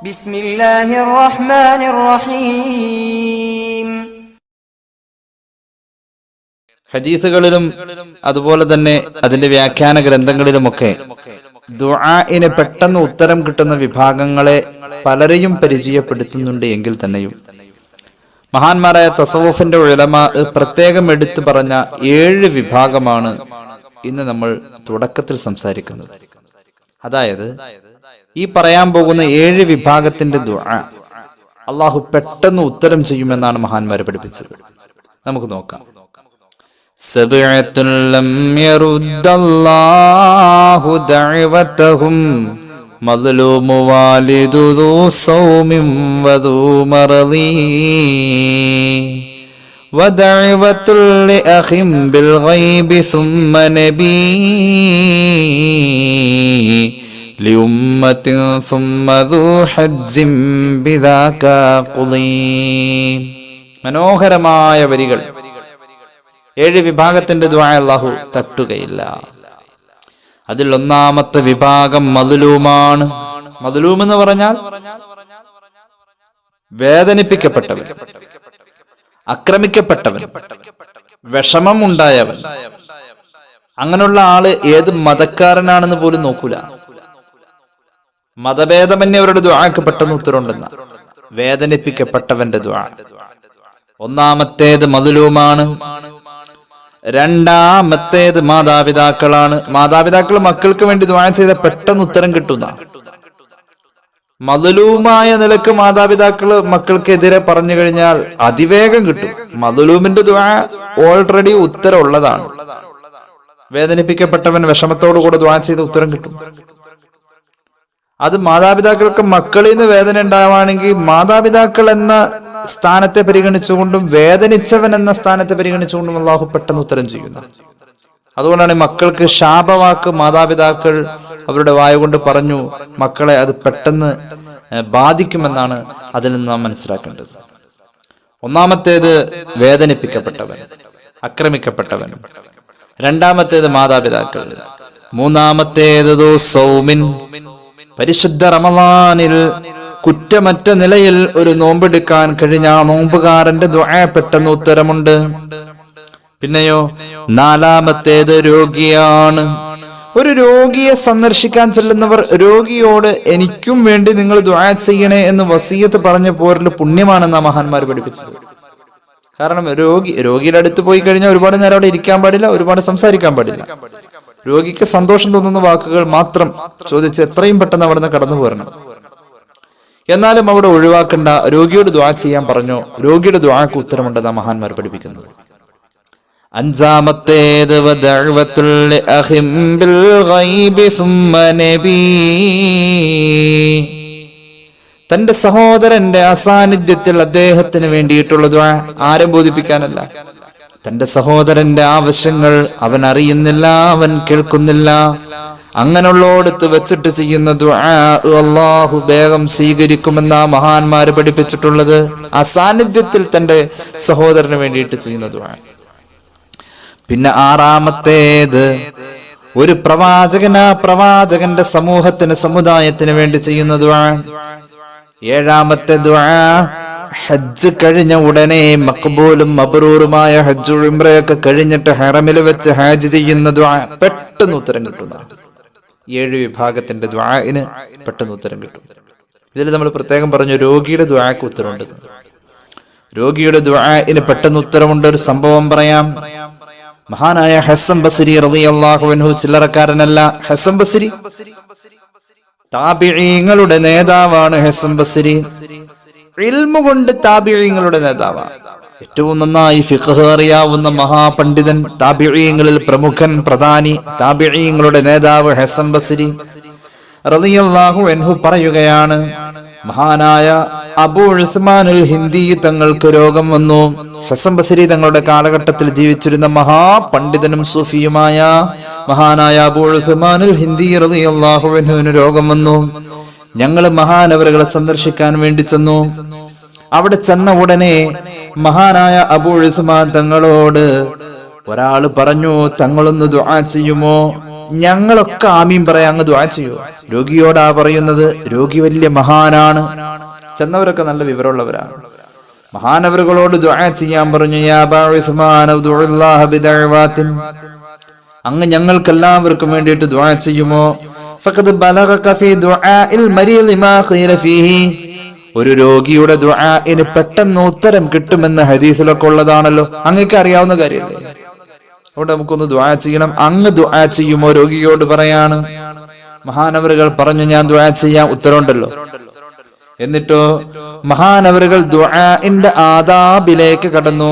ബിസ്മില്ലാഹിർ റഹ്മാനിർ റഹീം ഹദീസുകളിലും അതുപോലെ തന്നെ അതിന്റെ വ്യാഖ്യാന ഗ്രന്ഥങ്ങളിലുമൊക്കെ ദുആഇന് പെട്ടെന്ന് ഉത്തരം കിട്ടുന്ന വിഭാഗങ്ങളെ പലരെയും പരിചയപ്പെടുത്തുന്നുണ്ട് എങ്കിൽ തന്നെയും. മഹാന്മാരായ തസവൂഫിന്റെ ഉഴലമ പ്രത്യേകം എടുത്തു പറഞ്ഞ ഏഴ് വിഭാഗമാണ് ഇന്ന് നമ്മൾ തുടക്കത്തിൽ സംസാരിക്കുന്നത്. അതായത് ഈ പറയാൻ പോകുന്ന ഏഴ് വിഭാഗത്തിന്റെ ദുആ അള്ളാഹു പെട്ടെന്ന് ഉത്തരം ചെയ്യുമെന്നാണ് മഹാന്മാരെ പഠിപ്പിച്ചത് നമുക്ക് നോക്കാം سبعة لم يرد الله دعوتهم مظلوم والد ذو صوم وذو مرض ودعوة لأخ بالغيب ثم نبي لأمة ثم ذو حج بذاك قضي മനോഹരമായ വരികൾ ഏഴ് വിഭാഗത്തിന്റെ ദ്വാ അള്ളാഹു തട്ടുകയില്ല അതിൽ ഒന്നാമത്തെ വിഭാഗം മതുലൂമാണ് മതുലൂം എന്ന് പറഞ്ഞാൽ വേദനിപ്പിക്കപ്പെട്ടവൻ ആക്രമിക്കപ്പെട്ടവൻ വിഷമം ഉണ്ടായവൻ അങ്ങനെയുള്ള ആള് ഏത് മതക്കാരനാണെന്ന് പോലും നോക്കൂല മതഭേദമന്യേ അവരുടെ ദ്വാക്ക് പെട്ടെന്ന് ഉത്തരവുണ്ടെന്ന വേദനിപ്പിക്കപ്പെട്ടവന്റെ ദ്വാ ഒന്നാമത്തേത് മതുലുമാണ് രണ്ടാമത്തേത് മാതാപിതാക്കളാണ്. മാതാപിതാക്കൾ മക്കൾക്ക് വേണ്ടി ദ്വാ ചെയ്ത പെട്ടെന്ന് ഉത്തരം കിട്ടുന്ന. മതലൂമായ നിലയ്ക്ക് മാതാപിതാക്കൾ മക്കൾക്കെതിരെ പറഞ്ഞു കഴിഞ്ഞാൽ അതിവേഗം കിട്ടും. മതലൂമിന്റെ ദ്വാ ഓൾറെഡി ഉത്തരം ഉള്ളതാണ് വേദനിപ്പിക്കപ്പെട്ടവൻ വിഷമത്തോടു കൂടെ ദ്വാ ചെയ്ത ഉത്തരം കിട്ടും. അത് മാതാപിതാക്കൾക്ക് മക്കളിൽ നിന്ന് വേദന ഉണ്ടാവുകയാണെങ്കിൽ മാതാപിതാക്കൾ എന്ന സ്ഥാനത്തെ പരിഗണിച്ചുകൊണ്ടും വേദനിച്ചവൻ എന്ന സ്ഥാനത്തെ പരിഗണിച്ചുകൊണ്ടും അള്ളാഹു പെട്ടെന്ന് ഉത്തരം ചെയ്യുന്നു. അതുകൊണ്ടാണ് മക്കൾക്ക് ശാപവാക്ക് മാതാപിതാക്കൾ അവരുടെ വായ കൊണ്ട് പറഞ്ഞു മക്കളെ അത് പെട്ടെന്ന് ബാധിക്കുമെന്നാണ് അതിൽ നിന്ന് നാം മനസ്സിലാക്കേണ്ടത്. ഒന്നാമത്തേത് വേദനിപ്പിക്കപ്പെട്ടവൻ ആക്രമിക്കപ്പെട്ടവൻ. രണ്ടാമത്തേത് മാതാപിതാക്കൾ. മൂന്നാമത്തേത് സൗമിൻ. പരിശുദ്ധ റമദാനിൽ കുറ്റമറ്റ നിലയിൽ ഒരു നോമ്പെടുക്കാൻ കഴിഞ്ഞ നോമ്പുകാരന്റെ ദ്വാ പെട്ടെന്ന് ഉത്തരമുണ്ട്. പിന്നെയോ നാലാമത്തേത് രോഗിയാണ്. ഒരു രോഗിയെ സന്ദർശിക്കാൻ ചെല്ലുന്നവർ രോഗിയോട് എനിക്കും വേണ്ടി നിങ്ങൾ ദ്വാ ചെയ്യണേ എന്ന് വസീയത്ത് പറഞ്ഞ പോരൽ പുണ്യമാണെന്ന മഹാന്മാർ പഠിപ്പിച്ചത്. കാരണം രോഗി രോഗിയുടെ അടുത്ത് പോയി കഴിഞ്ഞാൽ ഒരുപാട് നേരം അവിടെ ഇരിക്കാൻ പാടില്ല ഒരുപാട് സംസാരിക്കാൻ പാടില്ല. രോഗിക്ക് സന്തോഷം തോന്നുന്ന വാക്കുകൾ മാത്രം ചോദിച്ച് എത്രയും പെട്ടെന്ന് അവിടെ നിന്ന് കടന്നു പോരണം. എന്നാലും അവിടെ ഒഴിവാക്കേണ്ട രോഗിയോട് ദ്വാ ചെയ്യാൻ പറഞ്ഞു. രോഗിയുടെ ദ്വാക്ക് ഉത്തരമുണ്ടെന്ന മഹാന്മാർ പഠിപ്പിക്കുന്നത് അഞ്ചാമത്തേത് തന്റെ സഹോദരന്റെ അസാന്നിധ്യത്തിൽ അദ്ദേഹത്തിന് വേണ്ടിയിട്ടുള്ള ആരും ബോധിപ്പിക്കാനല്ല. തന്റെ സഹോദരന്റെ ആവശ്യങ്ങൾ അവൻ അറിയുന്നില്ല അവൻ കേൾക്കുന്നില്ല. അങ്ങനെയുള്ളോടത്ത് വെച്ചിട്ട് ചെയ്യുന്ന അള്ളാഹു വേഗം സ്വീകരിക്കുമെന്ന മഹാന്മാര് പഠിപ്പിച്ചിട്ടുള്ളത്. ആ സാന്നിധ്യത്തിൽ തന്റെ സഹോദരന് വേണ്ടിയിട്ട് ചെയ്യുന്ന ദുആ. പിന്നെ ആറാമത്തേത് ഒരു പ്രവാചകനാ പ്രവാചകന്റെ സമൂഹത്തിന് സമുദായത്തിന് വേണ്ടി ചെയ്യുന്ന ദുആ. ഏഴാമത്തെ ദുആ ഹജ്ജ് കഴിഞ്ഞ ഉടനെ മക്ബൂലും മബറൂറുമായ ഹജ്ജ് ഉംറയൊക്കെ കഴിഞ്ഞിട്ട് ഹറമിൽ വെച്ച് ഹാജ് ചെയ്യുന്ന ദുആ പെട്ടെന്ന് ഉത്തരം കിട്ടുന്ന. ഏഴ് വിഭാഗത്തിന്റെ ദ്വാന് പെട്ടെന്ന് ഉത്തരം കിട്ടും. ഇതിൽ നമ്മൾ പ്രത്യേകം പറഞ്ഞു രോഗിയുടെ ദ്വാക്ക് ഉത്തരമുണ്ട്. രോഗിയുടെ ദ്വാന് പെട്ടെന്ന് ഉത്തരമുണ്ട് ഒരു സംഭവം പറയാം. മഹാനായ ഹസൻ ബസരി റളിയല്ലാഹു അൻഹു ചില്ലറക്കാരനല്ല ഹസൻ ബസരി. താബിഈങ്ങളുടെ നേതാവാണ് ഹസൻ ബസരി. ഇൽമു കൊണ്ട് താബിഈങ്ങളുടെ നേതാവാണ് ഏറ്റവും നന്നായി ഫിഖ് അറിയാവുന്ന മഹാപണ്ഡിതൻ താബിഈങ്ങളിൽ പ്രമുഖൻ പ്രധാനി താബിഈങ്ങളുടെ നേതാവ് ഹസൻ ബസരി റളിയല്ലാഹു അൻഹു പറയുകയാണ് മഹാനായ അബൂ ഉസ്മാനുൽ ഹിന്ദി തങ്ങൾക്ക് രോഗം വന്നു. ഹസൻ ബസരി തങ്ങളുടെ കാലഘട്ടത്തിൽ ജീവിച്ചിരുന്ന മഹാപണ്ഡിതനും സൂഫിയുമായ മഹാനായ അബൂ ഉസ്മാനുൽ ഹിന്ദി റളിയല്ലാഹു അൻഹുവിന് രോഗം വന്നു. ഞങ്ങൾ മഹാനവറുകളെ സന്ദർശിക്കാൻ വേണ്ടി ചെന്നു. അവിടെ ചെന്ന ഉടനെ മഹാനായ അബൂ ഉസ്മാൻ തങ്ങളോട് ഒരാൾ പറഞ്ഞു തങ്ങളൊന്ന് ദുആ ചെയ്യുമോ? ഞങ്ങളൊക്കെ ആമീൻ പറയാം അങ്ങ് ദ്വാ ചെയ്യോ. രോഗിയോടാ പറയുന്നത് രോഗി വലിയ മഹാനാണ്. ചെന്നവരൊക്കെ നല്ല വിവരമുള്ളവരാണ് മഹാനവറുകളോട് ദുആ ചെയ്യാൻ പറഞ്ഞു. അങ്ങ് ഞങ്ങൾക്കെല്ലാവർക്കും വേണ്ടിയിട്ട് ദുആ ചെയ്യുമോ? ഫഖദ് ബലഗക ഫീ ദുആഇൽ മരീദ് മാ ഖീല ഫീഹി. ഒരു രോഗിയുടെ ദുആഇന് പെട്ടെന്ന് ഉത്തരം കിട്ടുമെന്ന് ഹദീസിലൊക്കെ ഉള്ളതാണല്ലോ. അങ്ങേക്ക് അറിയാവുന്ന കാര്യമല്ലേ അതുകൊണ്ട് നമുക്കൊന്ന് ദുആ ചെയ്യണം. അങ്ങ് ദുആ ചെയ്യുമോ? രോഗിയോട് പറയാണ്. മഹാനവറുകൾ പറഞ്ഞു ഞാൻ ദുആ ചെയ്യാൻ ഉത്തരവുണ്ടല്ലോ. എന്നിട്ടോ മഹാനവറുകൾ ദുആഇന്റെ ആദാബിലേക്ക് കടന്നു.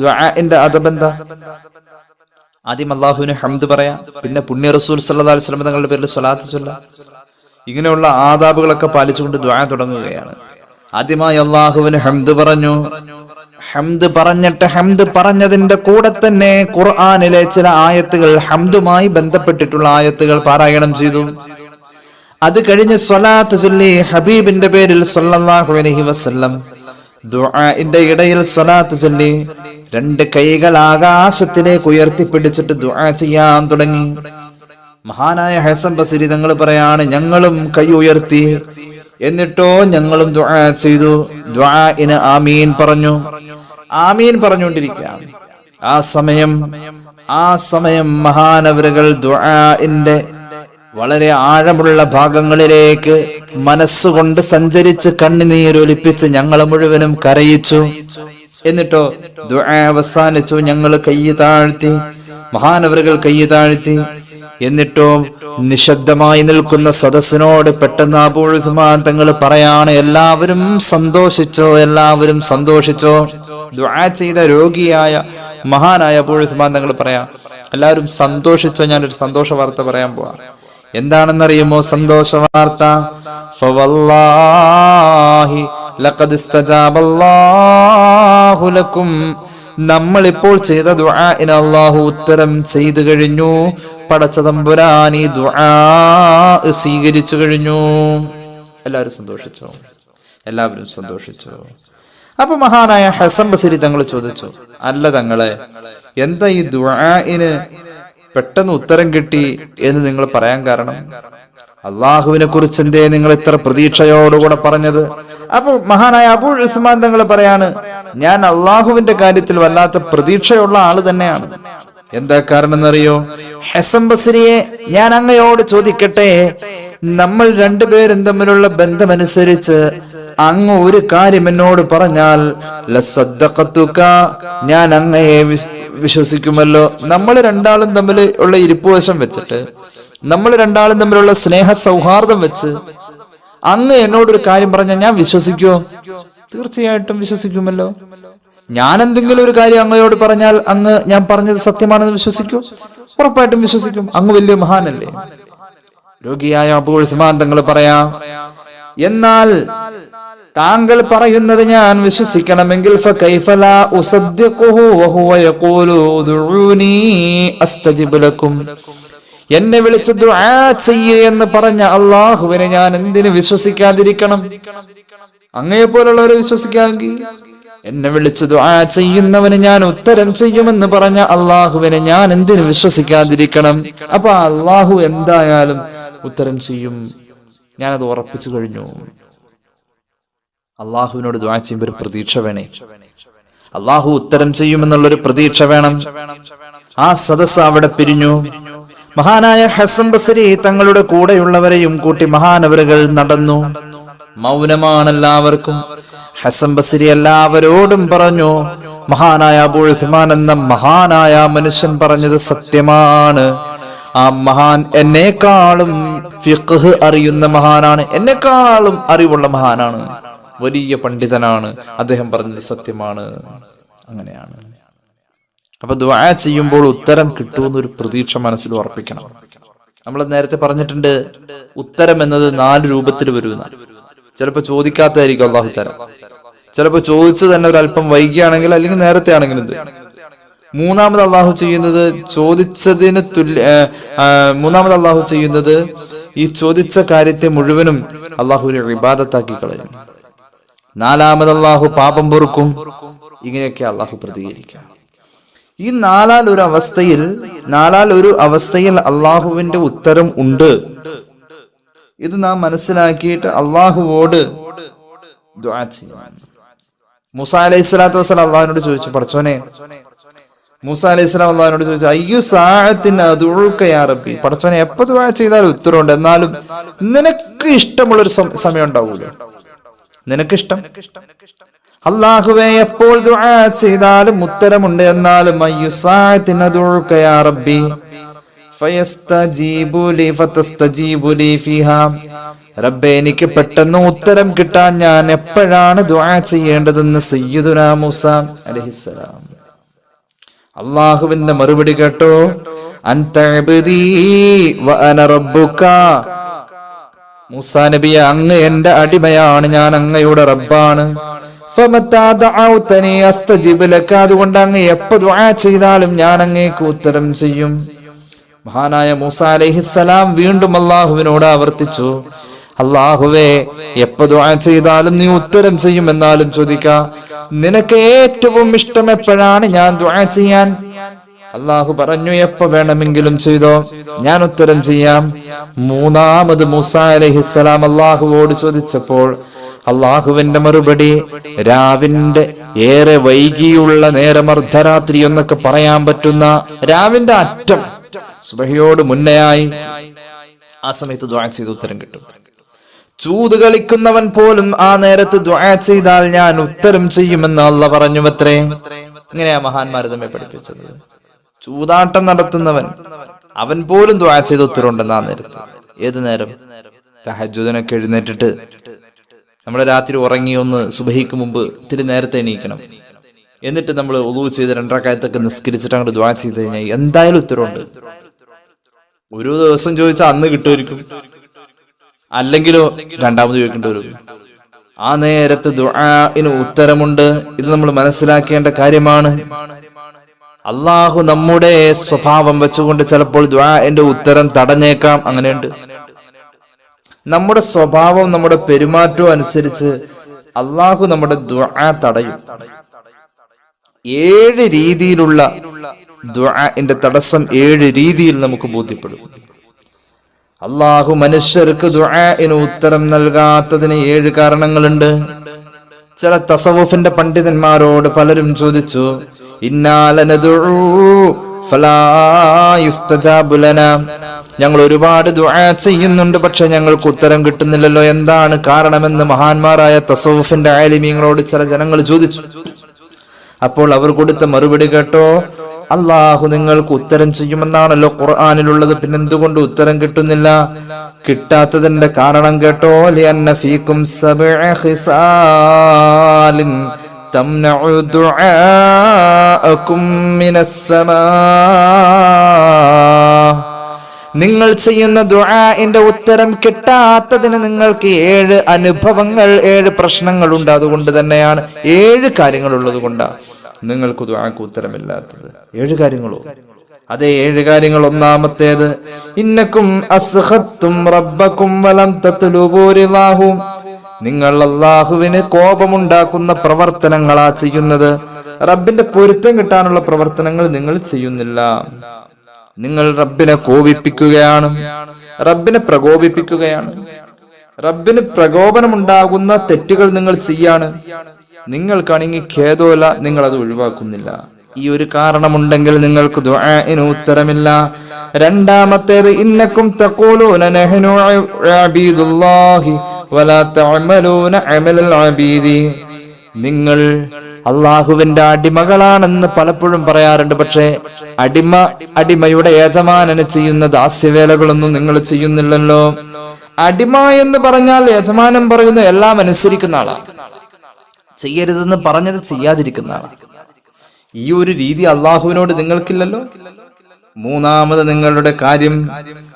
ദുആഇന്റെ അദബ് എന്താ? ആദ്യം അള്ളാഹുവിന് ഹംദ് പറയാം. പിന്നെ പുണ്യ റസൂൽ സല്ലല്ലാഹു അലൈഹി വസല്ലം തങ്ങളുടെ പേരിൽ സ്വലാത്ത് ചൊല്ലാം. ഇങ്ങനെയുള്ള ആദാബുകളൊക്കെ പാലിച്ചുകൊണ്ട് ദ്വാ തുടങ്ങുകയാണ്. ആദ്യമായി അള്ളാഹുവിന് ഹംദ് പറഞ്ഞു. ഹംദ് പറഞ്ഞിട്ട് ഹംദ് പറഞ്ഞതിന്റെ കൂടെ തന്നെ ഖുർആാനിലെ ചില ആയത്തുകൾ ഹംദുമായി ബന്ധപ്പെട്ടിട്ടുള്ള ആയത്തുകൾ പാരായണം ചെയ്തു. അത് കഴിഞ്ഞ് സ്വലാത്ത് ചൊല്ലി ഹബീബിന്റെ പേരിൽ സല്ലല്ലാഹു അലൈഹി വസല്ലം ദുആഇന്റെ ഇടയിൽ സ്വലാത്ത് ചൊല്ലി. രണ്ട് കൈകൾ ആകാശത്തിലേക്ക് ഉയർത്തിപ്പിടിച്ചിട്ട് ദുആ ചെയ്യാൻ തുടങ്ങി. മഹാനായ ഹസൻ ബസരി തങ്ങൾ പറയാണ് ഞങ്ങളും കൈ ഉയർത്തി. എന്നിട്ടോ ഞങ്ങളും ദുആ ചെയ്തു. ദുആഇന് ആമീൻ പറഞ്ഞു. ആമീൻ പറഞ്ഞുകൊണ്ടിരിക്കാം ആ സമയം ആ സമയം മഹാനവരുകൾ ദുആഇന്റെ വളരെ ആഴമുള്ള ഭാഗങ്ങളിലേക്ക് മനസ്സുകൊണ്ട് സഞ്ചരിച്ച് കണ്ണുനീരൊലിപ്പിച്ച് ഞങ്ങളെ മുഴുവനും കരയിച്ചു. എന്നിട്ടോ അവസാനിച്ചു ഞങ്ങൾ കൈ താഴ്ത്തി മഹാനവറുകൾ കൈ താഴ്ത്തി. എന്നിട്ടോ നിശബ്ദമായി നിൽക്കുന്ന സദസ്സിനോട് പെട്ടെന്ന് അബൂഴുസ്മാൻ തങ്ങൾ പറയാണ് എല്ലാവരും സന്തോഷിച്ചോ എല്ലാവരും സന്തോഷിച്ചോ. ദുആ ചെയ്ത രോഗിയായ മഹാനായ അബൂഴുസ്മാൻ തങ്ങൾ പറയാം എല്ലാവരും സന്തോഷിച്ചോ ഞാനൊരു സന്തോഷ വാർത്ത പറയാൻ പോവാ. എന്താണെന്നറിയുമോ സന്തോഷ വാർത്ത? ലഖദ് ലക്കും നമ്മൾ ഇപ്പോൾ ചെയ്ത ദുആഇന് അള്ളാഹു ഉത്തരം ചെയ്തു കഴിഞ്ഞു. പടച്ച തമ്പുരാൻ ഈ ദുആ സ്വീകരിച്ചു കഴിഞ്ഞു. എല്ലാവരും സന്തോഷിച്ചോ? എല്ലാവരും സന്തോഷിച്ചോ? അപ്പൊ മഹാനായ ഹസൻ ബസരി തങ്ങൾ ചോദിച്ചു അല്ല തങ്ങളെ എന്താ ഈ ദുആഇന് പെട്ടെന്ന് ഉത്തരം കിട്ടി എന്ന് നിങ്ങൾ പറയാൻ കാരണം? അള്ളാഹുവിനെ കുറിച്ച് എന്തേ നിങ്ങൾ ഇത്ര പ്രതീക്ഷയോടുകൂടെ പറഞ്ഞത്? അപ്പൊ മഹാനായ അബുൾ ഉസ്മാൻ തങ്ങൾ പറയാണ് ഞാൻ അള്ളാഹുവിന്റെ കാര്യത്തിൽ വല്ലാത്ത പ്രതീക്ഷയുള്ള ആൾ തന്നെയാണ്. എന്താ കാരണം എന്നറിയോ ഹസൻ ബസരിയെ ഞാൻ അങ്ങയോട് ചോദിക്കട്ടെ നമ്മൾ രണ്ടുപേരും തമ്മിലുള്ള ബന്ധമനുസരിച്ച് അങ്ങ് ഒരു കാര്യം എന്നോട് പറഞ്ഞാൽ ഞാൻ അങ്ങയെ വിശ്വസിക്കുമല്ലോ. നമ്മൾ രണ്ടാളും തമ്മിൽ ഉള്ള ഇരിപ്പുവശം വെച്ചിട്ട് നമ്മൾ രണ്ടാളും തമ്മിലുള്ള സ്നേഹ സൗഹാർദ്ദം വെച്ച് അങ്ങ് എന്നോടൊരു കാര്യം പറഞ്ഞാൽ ഞാൻ വിശ്വസിക്കുമോ തീർച്ചയായിട്ടും വിശ്വസിക്കുമല്ലോ. ഞാൻ എന്തെങ്കിലും ഒരു കാര്യം അങ്ങയോട് പറഞ്ഞാൽ അങ്ങ് ഞാൻ പറഞ്ഞത് സത്യമാണെന്ന് വിശ്വസിക്കൂ. ഉറപ്പായിട്ടും വിശ്വസിക്കും. അങ്ങ് വലിയ മഹാനല്ലേ. രോഗിയായ അപ്പോൾ സമാൻ തങ്ങൾ പറയാം എന്നാൽ താങ്കൾ പറയുന്നത് ഞാൻ വിശ്വസിക്കണമെങ്കിൽ എന്നെ വിളിച്ച് ദുആ എന്ന് പറഞ്ഞ അള്ളാഹുവിനെ ഞാൻ എന്തിനു വിശ്വസിക്കാതിരിക്കണം? അങ്ങയെ പോലുള്ളവരെ വിശ്വസിക്കാമെങ്കിൽ? എന്നെ വിളിച്ച് ദുആ ചെയ്യുന്നവന് ഞാൻ ഉത്തരം ചെയ്യുമെന്ന് പറഞ്ഞ അള്ളാഹുവിനെ ഞാൻ എന്തിനു വിശ്വസിക്കാതിരിക്കണം? അപ്പൊ അള്ളാഹു എന്തായാലും ഉത്തരം ചെയ്യും. ഞാനത് ഉറപ്പിച്ചു കഴിഞ്ഞു. അള്ളാഹുവിനോട് ദ്വാ ചെയ്യുമ്പോൾ ഒരു പ്രതീക്ഷ വേണേ. അള്ളാഹു ഉത്തരം ചെയ്യുമെന്നുള്ളൊരു പ്രതീക്ഷ വേണം. ആ സദസ് അവിടെ പിരിഞ്ഞു. മഹാനായ ഹസൻ ബസരി തങ്ങളുടെ കൂടെയുള്ളവരെയും കൂട്ടി മഹാനവരുകൾ നടന്നു. മൗനമാണ് എല്ലാവർക്കും ഹസൻ ബസരി എല്ലാവരോടും പറഞ്ഞു മഹാനായ അബൂൾ ഉസ്മാൻ എന്ന മഹാനായ മനുഷ്യൻ പറഞ്ഞത് സത്യമാണ്. ആ മഹാൻ എന്നെക്കാളും ഫിഖ് അറിയുന്ന മഹാനാണ്. എന്നെക്കാളും അറിവുള്ള മഹാനാണ്. വലിയ പണ്ഡിതനാണ്. അദ്ദേഹം പറഞ്ഞത് സത്യമാണ്. അങ്ങനെയാണ്. അപ്പൊ ദുആ ചെയ്യുമ്പോൾ ഉത്തരം കിട്ടുമെന്നൊരു പ്രതീക്ഷ മനസ്സിൽ ഉറപ്പിക്കണം. നമ്മൾ നേരത്തെ പറഞ്ഞിട്ടുണ്ട് ഉത്തരം എന്നത് നാല് രൂപത്തിൽ വരുന്ന ചിലപ്പോ ചോദിക്കാത്തതായിരിക്കും അള്ളാഹു തരം ചിലപ്പോ ചോദിച്ചു തന്നെ ഒരല്പം വൈകിയാണെങ്കിൽ അല്ലെങ്കിൽ നേരത്തെ ആണെങ്കിൽ എന്ത്? മൂന്നാമത് അള്ളാഹു ചെയ്യുന്നത് ചോദിച്ചതിന് തുല്യ മൂന്നാമത് അള്ളാഹു ചെയ്യുന്നത് ഈ ചോദിച്ച കാര്യത്തെ മുഴുവനും അള്ളാഹു ഒരു വിവാദത്താക്കി കളയും. നാലാമത് അള്ളാഹു പാപം പൊറുക്കും ഇങ്ങനെയൊക്കെ അള്ളാഹു പ്രതികരിക്കാം. ഈ നാലാൽ ഒരു അവസ്ഥയിൽ നാലാൽ ഒരു അവസ്ഥയിൽ അള്ളാഹുവിന്റെ ഉത്തരം ഉണ്ട്. ഇത് നാം മനസ്സിലാക്കിയിട്ട് അള്ളാഹുവോട് മൂസ അലൈഹി സ്വലാത്തു വസ്സലാം അള്ളാഹിനോട് ചോദിച്ചു പടച്ചോനെ മൂസ അലൈഹി സ്വലാം അള്ളാഹിനോട് ചോദിച്ചു അയ്യോ സാഹത്തിന് അതുഴുക്കയാ റബ്ബി? പടച്ചോനെ എപ്പോ ദുആ ചെയ്താലും ഉത്തരവുണ്ട്. എന്നാലും നിനക്ക് ഇഷ്ടമുള്ളൊരു സമയം ഉണ്ടാവൂല. നിനക്കിഷ്ടം അള്ളാഹുവെ എപ്പോൾ ചെയ്താലും ഉത്തരമുണ്ട് എന്നാലും റബ്ബി. റബ്ബെ എനിക്ക് പെട്ടെന്ന് ഉത്തരം കിട്ടാൻ ഞാൻ എപ്പോഴാണ് ദുആ ചെയ്യേണ്ടതെന്ന് മൂസ അള്ളാഹുവിന്റെ മറുപടി കേട്ടോ? മൂസാ നബിയെ അങ്ങ് എന്റെ അടിമയാണ് ഞാൻ അങ്ങയുടെ റബ്ബാണ്. അതുകൊണ്ട് അങ്ങ് എപ്പോ ദുആ ചെയ്താലും ഞാൻ അങ്ങേക്ക് ഉത്തരം ചെയ്യും. മഹാനായ മൂസ അലൈഹിസ്സലാം വീണ്ടും അള്ളാഹുവിനോട് ആവർത്തിച്ചു. അള്ളാഹുവേ എപ്പോ ദുആ ചെയ്താലും നീ ഉത്തരം ചെയ്യും എന്നാലും ചോദിക്ക. നിനക്ക് ഏറ്റവും ഇഷ്ടം എപ്പോഴാണ് ഞാൻ ദുആ ചെയ്യാൻ? അള്ളാഹു പറഞ്ഞു എപ്പോ വേണമെങ്കിലും ചെയ്തോ. ഞാൻ ഉത്തരം ചെയ്യാം. മൂന്നാമത് മൂസ അലൈഹിസ്സലാം അള്ളാഹുവോട് ചോദിച്ചപ്പോൾ അള്ളാഹുവിന്റെ മറുപടി രാവിന്റെ ഏറെ വൈകിയുള്ള നേരം അർദ്ധരാത്രി എന്നൊക്കെ പറയാൻ പറ്റുന്ന രാവിന്റെ അറ്റം. സുബഹിയോട് മുന്നെയായി ആ സമയത്ത് ദ്വാ ചെയ്ത് ഉത്തരം കിട്ടും. ചൂത് കളിക്കുന്നവൻ പോലും ആ നേരത്ത് ദ്വാ ചെയ്താൽ ഞാൻ ഉത്തരം ചെയ്യുമെന്ന് അല്ല പറഞ്ഞു അത്രേ ഇങ്ങനെയാ മഹാന്മാർ തമ്മിൽ പഠിപ്പിച്ചത്. ചൂതാട്ടം നടത്തുന്നവൻ അവൻ പോലും ദ്വാ ചെയ്ത് ഉത്തരവുണ്ടെന്ന് ആ നേരത്ത്. ഏത് നേരം? തഹജുദിനൊക്കെ എഴുന്നേറ്റിട്ട് നമ്മുടെ രാത്രി ഉറങ്ങി ഒന്ന് സുബഹിക്ക് മുമ്പ് ഇത്തിരി നേരത്തെ എണീക്കണം. എന്നിട്ട് നമ്മൾ ഒതുവ് ചെയ്ത് രണ്ടരക്കാലത്തൊക്കെ നിസ്കരിച്ചിട്ട് അങ്ങോട്ട് ദ്വാ ചെയ്ത് കഴിഞ്ഞാൽ എന്തായാലും ഉത്തരവുണ്ട്. ഒരു ദിവസം ചോദിച്ചാൽ അന്ന് കിട്ടുമായിരിക്കും. അല്ലെങ്കിലോ രണ്ടാമത് ചോദിക്കേണ്ടി വരും. ആ നേരത്ത് ദുആഇന് ഉത്തരമുണ്ട്. ഇത് നമ്മൾ മനസ്സിലാക്കേണ്ട കാര്യമാണ്. അള്ളാഹു നമ്മുടെ സ്വഭാവം വെച്ചുകൊണ്ട് ചിലപ്പോൾ ദ്വാ എന്റെ ഉത്തരം തടഞ്ഞേക്കാം. അങ്ങനെയുണ്ട്. നമ്മുടെ സ്വഭാവം നമ്മുടെ പെരുമാറ്റവും അനുസരിച്ച് അള്ളാഹു നമ്മുടെ ദുആ തടയും. ഏഴ് രീതിയിലുള്ള ദുആഇന്റെ തടസ്സം ഏഴ് രീതിയിൽ നമുക്ക് ബോധ്യപ്പെടും. അള്ളാഹു മനുഷ്യർക്ക് ദുആഇന് ഉത്തരം നൽകാത്തതിന് ഏഴ് കാരണങ്ങളുണ്ട്. ചില തസവുഫിന്റെ പണ്ഡിതന്മാരോട് പലരും ചോദിച്ചു ഇന്നാലനദുഊ ഫലാ. ഞങ്ങൾ ഒരുപാട് ദുആ ചെയ്യുന്നുണ്ട് പക്ഷെ ഞങ്ങൾക്ക് ഉത്തരം കിട്ടുന്നില്ലല്ലോ. എന്താണ് കാരണമെന്ന് മഹാന്മാരായ തസവുഫിന്റെ ആലിമീങ്ങളോട് ചില ജനങ്ങൾ ചോദിച്ചു. അപ്പോൾ അവർ കൊടുത്ത മറുപടി കേട്ടോ അള്ളാഹു നിങ്ങൾക്ക് ഉത്തരം ചെയ്യുമെന്നാണല്ലോ ഖുർആാനിലുള്ളത്. പിന്നെന്തുകൊണ്ട് ഉത്തരം കിട്ടുന്നില്ല? കിട്ടാത്തതിന്റെ കാരണം കേട്ടോ ഫീക്കും തംനഉ ദുആഅകും മിനസ് നിങ്ങൾ ചെയ്യുന്ന ദുആഇന്റെ ഉത്തരം കിട്ടാത്തതിന് നിങ്ങൾക്ക് ഏഴ് അനുഭവങ്ങൾ ഏഴ് പ്രശ്നങ്ങൾ ഉണ്ട് അതുകൊണ്ട് തന്നെയാണ് ഏഴ് കാര്യങ്ങൾ ഉള്ളത് കൊണ്ടാണ് നിങ്ങൾക്ക് ദുആക്ക് ഉത്തരമില്ലാത്തത്. ഏഴ് കാര്യങ്ങളോ? അതെ ഏഴ് കാര്യങ്ങൾ ഒന്നാമത്തേത് ഇന്നക്കും അസ്ഹത്തും റബ്ബക്കും വലം തത്ലുബൂ റിളാഹു നിങ്ങൾ അള്ളാഹുവിന് കോപമുണ്ടാക്കുന്ന പ്രവർത്തനങ്ങളാ ചെയ്യുന്നത്. റബ്ബിന്റെ പൊരുത്തം കിട്ടാനുള്ള പ്രവർത്തനങ്ങൾ നിങ്ങൾ ചെയ്യുന്നില്ല. നിങ്ങൾ റബ്ബിനെ കോപിപ്പിക്കുകയാണ്. റബ്ബിനെ പ്രകോപിപ്പിക്കുകയാണ്. റബ്ബിന് പ്രകോപനമുണ്ടാകുന്ന തെറ്റുകൾ നിങ്ങൾ ചെയ്യാണ്. നിങ്ങൾക്കാണെങ്കിൽ ഖേദമല്ല നിങ്ങൾ അത് ഒഴിവാക്കുന്നില്ല. ഈ ഒരു കാരണമുണ്ടെങ്കിൽ നിങ്ങൾക്ക് ദുആഇന് ഉത്തരമില്ല. രണ്ടാമത്തേത് ഇന്നക്കും തഖൂലൂന നഹ്നു അബീദുല്ലാഹി വലാ തഅമലൂന അമലൽ അബീദി. നിങ്ങൾ അള്ളാഹുവിന്റെ അടിമകളാണെന്ന് പലപ്പോഴും പറയാറുണ്ട്. പക്ഷേ അടിമ അടിമയുടെ യജമാനന് ചെയ്യുന്ന ദാസ്യവേലകളൊന്നും നിങ്ങൾ ചെയ്യുന്നില്ലല്ലോ. അടിമ എന്ന് പറഞ്ഞാൽ യജമാനൻ പറയുന്ന എല്ലാം അനുസരിക്കുന്ന ആളാണ് ചെയ്യരുതെന്ന് പറഞ്ഞത് ചെയ്യാതിരിക്കുന്ന ആളാണ് ഈ ഒരു രീതി അള്ളാഹുവിനോട് നിങ്ങൾക്കില്ലല്ലോ? മൂന്നാമത് നിങ്ങളുടെ കാര്യം.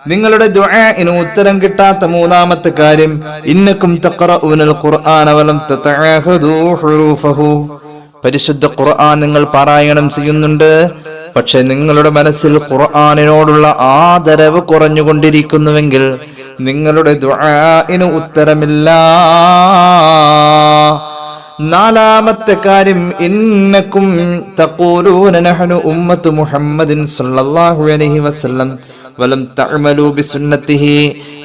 നിങ്ങളുടെ ദുആഇന് ഉത്തരം കിട്ടാത്ത മൂന്നാമത്തെ കാര്യം ഇന്നക്കും തഖറഊനൽ ഖുർആൻ അവലം ഹുറൂഫഹു. പരിശുദ്ധ ഖുർആൻ നിങ്ങൾ പാരായണം ചെയ്യുന്നുണ്ട്. പക്ഷെ നിങ്ങളുടെ മനസ്സിൽ ഖുർആനിനോടുള്ള ആദരവ് കുറഞ്ഞുകൊണ്ടിരിക്കുന്നുവെങ്കിൽ നിങ്ങളുടെ ദുആഇന് ഉത്തരമില്ല. നാലാമത്തെ കാര്യം ഇന്നക്കും തഖൂലൂന നഹ്നു ഉമ്മത്തു മുഹമ്മദിൻ അലൈഹി വസല്ലം വലം തഅമലു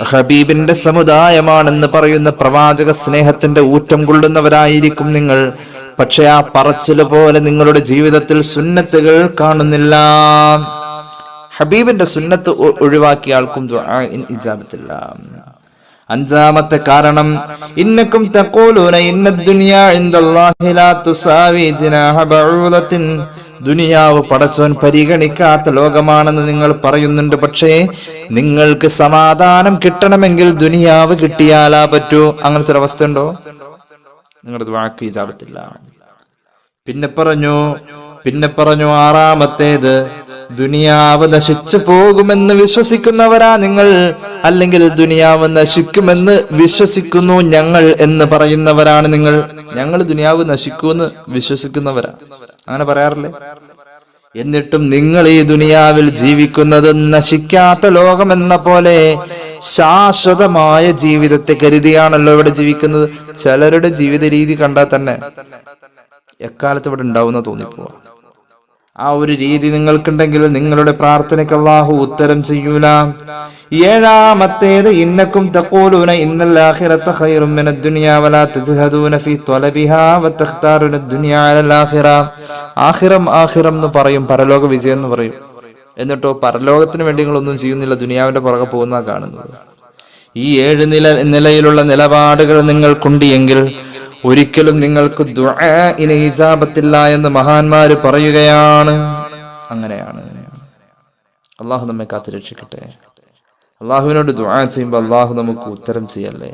ഹബീബിന്റെ സമുദായമാണെന്ന് പറയുന്ന പ്രവാചക സ്നേഹത്തിന്റെ ഊറ്റം കൊള്ളുന്നവരായിരിക്കും നിങ്ങൾ. പക്ഷെ ആ പറച്ചിൽ പോലെ നിങ്ങളുടെ ജീവിതത്തിൽ സുന്നത്തുകൾ കാണുന്നില്ല. ഹബീബിന്റെ സുന്നത്ത് ഒഴിവാക്കിയ ആൾക്കും ഇജാബത്തില്ല. അഞ്ചാമത്തെ കാരണം ഇന്നക്കും തക്കോലൂന ഇന്ന ദുനിയാ ഇൻദല്ലാഹി ലാ തുസാവി ജിനാഹ ദുനിയാവ് പടച്ചോൻ പരിഗണിക്കാത്ത ലോകമാണെന്ന് നിങ്ങൾ പറയുന്നുണ്ട്. പക്ഷേ നിങ്ങൾക്ക് സമാധാനം കിട്ടണമെങ്കിൽ ദുനിയാവ് കിട്ടിയാലാ പറ്റൂ. അങ്ങനത്തെ ഒരു അവസ്ഥ ഉണ്ടോ നിങ്ങളുടെ വാക്ക് ഇജാബത്തില്ല. പിന്നെ പറഞ്ഞു പിന്നെ പറഞ്ഞു ആറാമത്തേത് ദുനിയാവ് നശിച്ചു പോകുമെന്ന് വിശ്വസിക്കുന്നവരാ നിങ്ങൾ. അല്ലെങ്കിൽ ദുനിയാവ് നശിക്കുമെന്ന് വിശ്വസിക്കുന്നു ഞങ്ങൾ എന്ന് പറയുന്നവരാണ് നിങ്ങൾ. ഞങ്ങൾ ദുനിയാവ് നശിക്കുമെന്ന് വിശ്വസിക്കുന്നവരാ. അങ്ങനെ പറയാറില്ലേ? എന്നിട്ടും നിങ്ങൾ ഈ ദുനിയാവിൽ ജീവിക്കുന്നത് നശിക്കാത്ത ലോകമെന്ന പോലെ ശാശ്വതമായ ജീവിതത്തെ കരുതിയാണല്ലോ ഇവിടെ ജീവിക്കുന്നത്. ചിലരുടെ ജീവിത രീതി കണ്ടാൽ തന്നെ എക്കാലത്ത് ഇവിടെ ഉണ്ടാവുന്ന തോന്നിപ്പോവാ. ആ ഒരു രീതി നിങ്ങൾക്കുണ്ടെങ്കിൽ നിങ്ങളുടെ പ്രാർത്ഥനയ്ക്ക് അള്ളാഹു ഉത്തരം ചെയ്യൂല. ഏഴാമത്തേത് ഇന്നക്കും തക്കോലൂന തജ്ഹദൂന ഫീ എന്ന് പറയും പരലോക വിജയം എന്ന് പറയും. എന്നിട്ടോ പരലോകത്തിന് വേണ്ടി നിങ്ങളൊന്നും ചെയ്യുന്നില്ല ദുനിയാവിന്റെ പുറകെ പോകുന്ന കാണുന്നത്. ഈ ഏഴ് നില നിലയിലുള്ള നിലപാടുകൾ നിങ്ങൾക്കുണ്ട് എങ്കിൽ ഒരിക്കലും നിങ്ങൾക്ക് ദുആഇന് ഇജാബത്തില്ല എന്ന് മഹാന്മാര് പറയുകയാണ്. അങ്ങനെയാണ് അള്ളാഹു നമ്മെ കാത്തു രക്ഷിക്കട്ടെ. അള്ളാഹുവിനോട് ദുആ ചെയ്യുമ്പോൾ അള്ളാഹു നമുക്ക് ഉത്തരം ചെയ്യല്ലേ?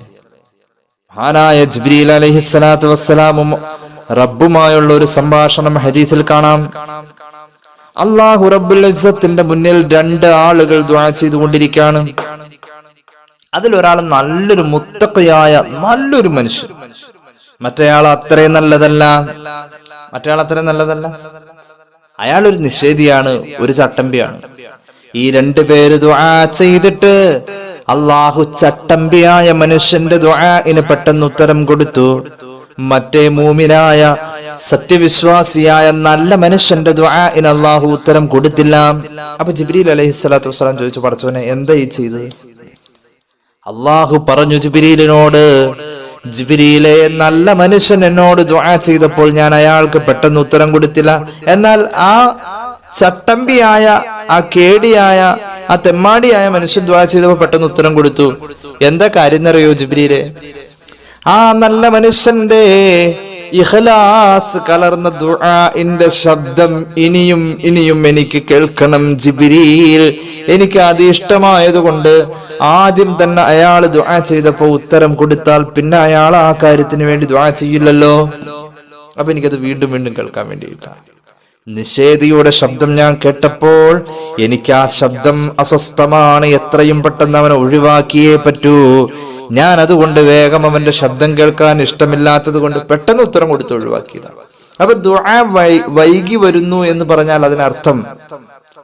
മഹാനായ ജബ്രീൽ അലൈഹി സ്വലാത്തു വസ്സലാമും റബ്ബുമായുള്ള ഒരു സംഭാഷണം ഹദീസിൽ കാണാം. അള്ളാഹു റബ്ബുൽ ഇസ്സത്തിന്റെ മുന്നിൽ രണ്ട് ആളുകൾ ദുആ ചെയ്തുകൊണ്ടിരിക്കുകയാണ്. അതിലൊരാൾ നല്ലൊരു മുത്തക്കയായ നല്ലൊരു മനുഷ്യൻ. മറ്റേയാൾ അത്രയും നല്ലതല്ല. മറ്റേയാൾ അത്രയും നല്ലതല്ല. അയാൾ ഒരു നിഷേധിയാണ് ഒരു ചട്ടമ്പിയാണ്. ഈ രണ്ടു പേര് ദുആ ചെയ്തിട്ട് അള്ളാഹു ചട്ടമ്പിയായ മനുഷ്യന്റെ ദുആഇന് പെട്ടെന്ന് ഉത്തരം കൊടുത്തു. മറ്റേ മൂമിനായ സത്യവിശ്വാസിയായ നല്ല മനുഷ്യന്റെ ദുആഇന് അള്ളാഹു ഉത്തരം കൊടുത്തില്ല. അപ്പൊ ജിബ്രീൽ അലൈഹി സ്വലാത്തു വസ്സലാം ചോദിച്ചു പടച്ചോനെ എന്താ ഈ ചെയ്തത്? അള്ളാഹു പറഞ്ഞു ജിബിരീലിനോട് ജിബിരിയിലെ നല്ല മനുഷ്യൻ എന്നോട് ദുആ ചെയ്തപ്പോൾ ഞാൻ അയാൾക്ക് പെട്ടെന്ന് ഉത്തരം കൊടുത്തില്ല. എന്നാൽ ആ ചട്ടമ്പിയായ ആ കേടിയായ ആ തെമ്മാടിയായ മനുഷ്യൻ ദുആ ചെയ്തപ്പോൾ പെട്ടെന്ന് ഉത്തരം കൊടുത്തു. എന്താ കാര്യം എന്നറിയോ ജിബിരിയിലെ ആ നല്ല മനുഷ്യന്റെ ഇഖ്ലാസ് കലർന്ന ദുആഇന്റെ ശബ്ദം ഇനിയും ഇനിയും എനിക്ക് കേൾക്കണം ജിബിരിയിൽ എനിക്ക് അത് ഇഷ്ടമായതുകൊണ്ട് ആദ്യം തന്നെ അയാൾ ദുആ ചെയ്തപ്പോൾ ഉത്തരം കൊടുത്താൽ പിന്നെ അയാൾ ആ കാര്യത്തിന് വേണ്ടി ദുആ ചെയ്യില്ലല്ലോ. അപ്പൊ എനിക്കത് വീണ്ടും വീണ്ടും കേൾക്കാൻ വേണ്ടിയിട്ടാണ് നിഷേധിയുടെ ശബ്ദം ഞാൻ കേട്ടപ്പോൾ എനിക്ക് ആ ശബ്ദം അസ്വസ്ഥമാണ്. എത്രയും പെട്ടെന്ന് അവനെ ഒഴിവാക്കിയേ പറ്റൂ. ഞാൻ അതുകൊണ്ട് വേഗം അവന്റെ ശബ്ദം കേൾക്കാൻ ഇഷ്ടമില്ലാത്തത് കൊണ്ട് പെട്ടെന്ന് ഉത്തരം കൊടുത്ത് ഒഴിവാക്കിയതാണ്. അപ്പൊ ദുആ വൈകി വരുന്നു എന്ന് പറഞ്ഞാൽ അതിനർത്ഥം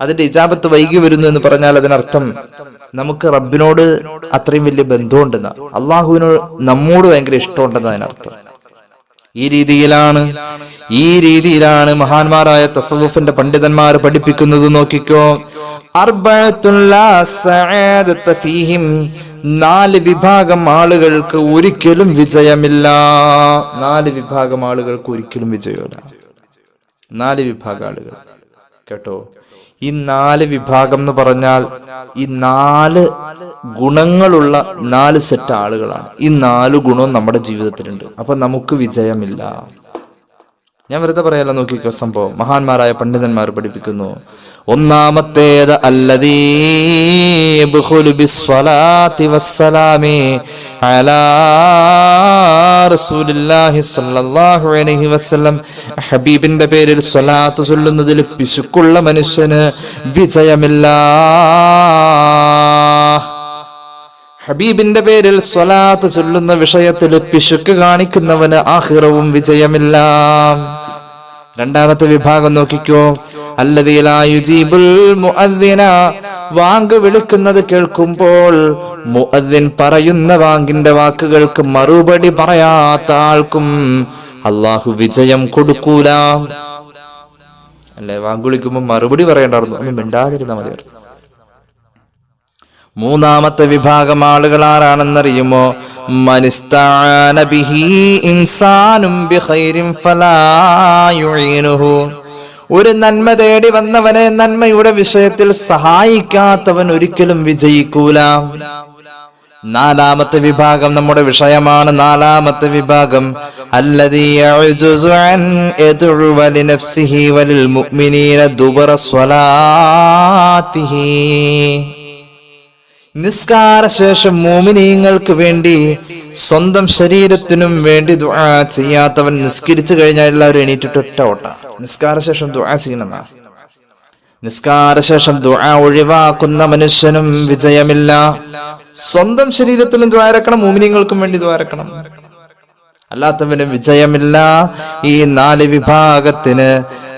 അതിന്റെ ഇജാബത്ത് വൈകി വരുന്നു എന്ന് പറഞ്ഞാൽ അതിനർത്ഥം നമുക്ക് റബ്ബിനോട് അത്രയും വലിയ ബന്ധമുണ്ടെന്ന. അള്ളാഹുവിനോട് നമ്മോട് ഭയങ്കര ഇഷ്ടമുണ്ടെന്ന് അതിനർത്ഥം. ഈ രീതിയിലാണ് ഈ രീതിയിലാണ് മഹാന്മാരായ തസവുഫിന്റെ പണ്ഡിതന്മാർ പഠിപ്പിക്കുന്നത് നോക്കിക്കോ. അർബത്തുള്ള നാല് വിഭാഗം ആളുകൾക്ക് ഒരിക്കലും വിജയമില്ല. നാല് വിഭാഗം ആളുകൾക്ക് ഒരിക്കലും വിജയമില്ല. നാല് വിഭാഗം ആളുകൾ. കേട്ടോ? ഈ നാല് വിഭാഗം എന്ന് പറഞ്ഞാൽ ഈ നാല് ഗുണങ്ങളുള്ള നാല് സെറ്റ് ആളുകളാണ്. ഈ നാല് ഗുണവും നമ്മുടെ ജീവിതത്തിലുണ്ട്. അപ്പൊ നമുക്ക് വിജയമില്ല. ഞാൻ വെറുതെ പറയാലോ നോക്കിക്കോ സംഭവം. മഹാന്മാരായ പണ്ഡിതന്മാർ പഠിപ്പിക്കുന്നു. ഒന്നാമത്തേത് ഹബീബിന്റെ പേരിൽ സ്വലാത്ത് ചൊല്ലുന്നതിൽ പിശുക്കുള്ള മനുഷ്യന് വിജയമില്ല ഹബീബിന്റെ പേരിൽ സ്വലാത്ത് ചൊല്ലുന്ന വിഷയത്തിൽ പിശുക്ക് കാണിക്കുന്നവന് ആഹിറവും വിജയമില്ല. രണ്ടാമത്തെ വിഭാഗം നോക്കിക്കോ. അല്ലതീലായുജീബുൽ വാങ്ക് വിളിക്കുന്നത് കേൾക്കുമ്പോൾ മുഅദ്ദിൻ പറയുന്ന വാങ്കിന്റെ വാക്കുകൾക്ക് മറുപടി പറയാത്ത ആൾക്കും അള്ളാഹു വിജയം കൊടുക്കൂല. അല്ലെ? വാങ്കുളിക്കുമ്പോ മറുപടി പറയണ്ടായിരുന്നു. മിണ്ടാതിരുന്ന മതി മൂന്നാമത്തെ വിഭാഗം ആളുകൾ ആരാണെന്നറിയുമോ? ഒരു നന്മ തേടി വന്നവനെ നന്മയുടെ വിഷയത്തിൽ സഹായിക്കാത്തവൻ ഒരിക്കലും വിജയിക്കൂല. നാലാമത്തെ വിഭാഗം നമ്മുടെ വിഷയമാണ്. നാലാമത്തെ വിഭാഗം അല്ലദീ യഅ്ജുസു അൻ യദ്ഉവ ലിനഫ്സിഹി വലിൽ മുഅ്മിനീന ദുബറ സ്വലാത്തിഹി നിസ്കാര ശേഷം മോമിനീങ്ങൾക്ക് വേണ്ടി സ്വന്തം ശരീരത്തിനും വേണ്ടി ദുആ ചെയ്യാത്തവൻ നിസ്കരിച്ചു കഴിഞ്ഞാൽ എല്ലാവരും എണീറ്റിട്ട് ഒറ്റ ഓട്ട. നിസ്കാര ശേഷം ദുആ ചെയ്യണമെന്നാ? നിസ്കാര ശേഷം ദുആ ഒഴിവാക്കുന്ന മനുഷ്യനും വിജയമില്ല. സ്വന്തം ശരീരത്തിനും ദ്വാരക്കണം മോമിനിങ്ങൾക്കും വേണ്ടി ദ്വാരക്കണം അല്ലാത്തവന് വിജയമില്ല. ഈ നാല് വിഭാഗത്തിന്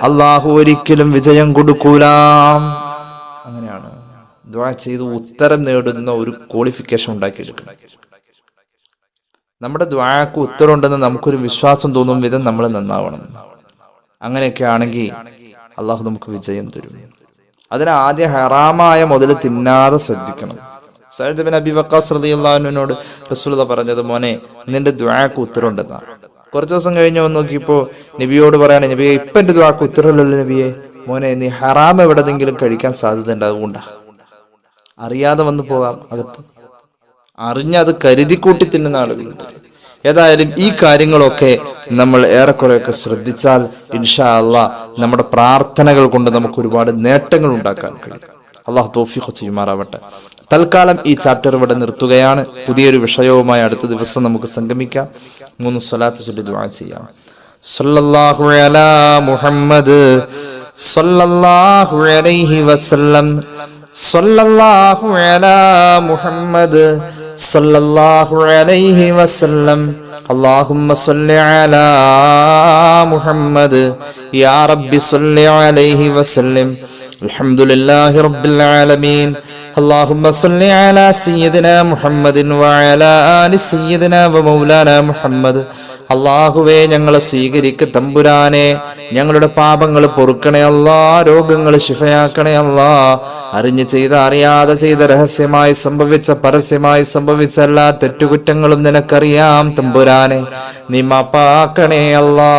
അള്ളാഹു ഒരിക്കലും വിജയം കൊടുക്കൂല. ദ്വാ ചെയ്ത് ഉത്തരം നേടുന്ന ഒരു ക്വാളിഫിക്കേഷൻ ഉണ്ടാക്കിയെടുക്കണം. നമ്മുടെ ദ്വാക്ക് ഉത്തരം ഉണ്ടെന്ന് നമുക്കൊരു വിശ്വാസം തോന്നും വിധം നമ്മൾ നന്നാവണം. അങ്ങനെയൊക്കെ ആണെങ്കിൽ അള്ളാഹു നമുക്ക് വിജയം തരും. അതിന് ആദ്യം ഹറാമായ മുതൽ തിന്നാതെ ശ്രദ്ധിക്കണം. സയ്യിദ് ബിൻ അബി വക്കാസ് റളിയല്ലാഹുവിനോട് റസൂലത പറഞ്ഞത് മോനെ നിന്റെ ദ്വാക്ക് ഉത്തരം ഉണ്ടെന്നാ കുറച്ച് ദിവസം കഴിഞ്ഞ് വന്ന് നോക്കിയപ്പോ നബിയോട് പറയാണ് നബിയെ ഇപ്പൊ എന്റെ ദ്വാക്ക് ഉത്തരവില്ലല്ലോ നബിയെ. മോനെ നീ ഹറാം എവിടെതെങ്കിലും കഴിക്കാൻ സാധ്യത ഉണ്ടാകുകൊണ്ടാ അറിയാതെ വന്നു പോകാം. അകത്ത് അറിഞ്ഞത് കരുതിക്കൂട്ടി തിന്നുന്ന ആളുകളുണ്ട്. ഏതായാലും ഈ കാര്യങ്ങളൊക്കെ നമ്മൾ ഏറെക്കുറെയൊക്കെ ശ്രദ്ധിച്ചാൽ ഇൻഷാ അല്ല നമ്മുടെ പ്രാർത്ഥനകൾ കൊണ്ട് നമുക്ക് ഒരുപാട് നേട്ടങ്ങൾ ഉണ്ടാക്കാൻ കഴിയും. അള്ളാഹു തോഫിഖ് ചെയ്യുമാറാവട്ടെ. തൽക്കാലം ഈ ചാപ്റ്റർ ഇവിടെ നിർത്തുകയാണ്. പുതിയൊരു വിഷയവുമായി അടുത്ത ദിവസം നമുക്ക് സംഗമിക്കാം. മൂന്ന് സ്വലാത്ത് ചൊല്ലി ദുആ ചെയ്യാം. സല്ലല്ലാഹു അലാ മുഹമ്മദ് സല്ലല്ലാഹു അലൈഹി വസല്ലം സല്ലല്ലാഹു അലാ മുഹമ്മദ് സല്ലല്ലാഹു അലൈഹി വസല്ലം اللهم صل على محمد يا رب صل عليه وسلم الحمد لله رب العالمين اللهم صل على سيدنا محمد وعلى آل سيدنا ومولانا محمد അള്ളാഹുവേ ഞങ്ങളെ സ്വീകരിക്ക തമ്പുരാനെ. ഞങ്ങളുടെ പാപങ്ങൾ പൊറുക്കണേ അല്ലാ രോഗങ്ങൾ ശിഫയാക്കണേ അല്ലാ. അറിഞ്ഞ് ചെയ്ത അറിയാതെ ചെയ്ത രഹസ്യമായി സംഭവിച്ച പരസ്യമായി സംഭവിച്ച എല്ലാ തെറ്റുകുറ്റങ്ങളും നിനക്കറിയാം തമ്പുരാനെ. നീ മാപ്പാക്കണേ അല്ലാ.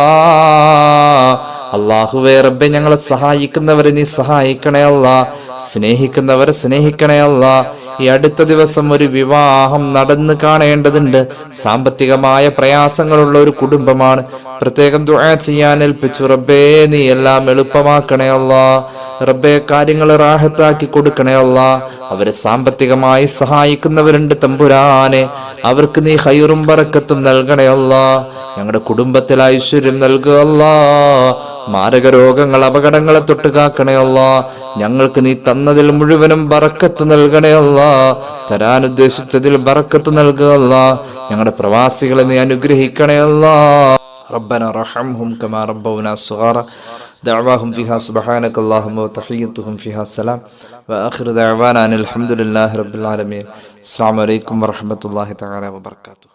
അള്ളാഹുവേ റബ്ബെ ഞങ്ങളെ സഹായിക്കുന്നവരെ നീ സഹായിക്കണേ അല്ല. സ്നേഹിക്കുന്നവരെ സ്നേഹിക്കണേ അല്ല. ഈ അടുത്ത ദിവസം ഒരു വിവാഹം നടന്നു കാണേണ്ടതുണ്ട്. സാമ്പത്തികമായ പ്രയാസങ്ങളുള്ള ഒരു കുടുംബമാണ്. പ്രത്യേകം ദുആ ചെയ്യാൻ ഏൽപ്പിച്ചു. റബ്ബേ നീ എല്ലാം എളുപ്പമാക്കണേ അല്ല. റബ്ബെ കാര്യങ്ങൾ റാഹത്താക്കി കൊടുക്കണേ അല്ല. അവരെ സാമ്പത്തികമായി സഹായിക്കുന്നവരുണ്ട് തമ്പുരാനെ. അവർക്ക് നീ ഹൈറും പറക്കത്തും നൽകണേ അല്ല. ഞങ്ങളുടെ കുടുംബത്തിൽ ഐശ്വര്യം നൽകുക മാരക രോഗങ്ങൾ അപകടങ്ങളെ തൊട്ട് കാക്കണേ ഞങ്ങൾക്ക് നീ തന്നതിൽ മുഴുവനും ബറക്കത്ത് നൽകണേ അല്ല തരാൻ ഉദ്ദേശിച്ചതിൽ ബറക്കത്ത് നൽകുക അല്ല ഞങ്ങളുടെ പ്രവാസികളെ നീ അനുഗ്രഹിക്കണേ അല്ല ربنا ارحمهم كما ربونا صغارا دعواهم فيها سبحانك اللهم وتحيتهم فيها السلام واخر دعوانا ان الحمد لله رب العالمين السلام عليكم ورحمه الله تعالى وبركاته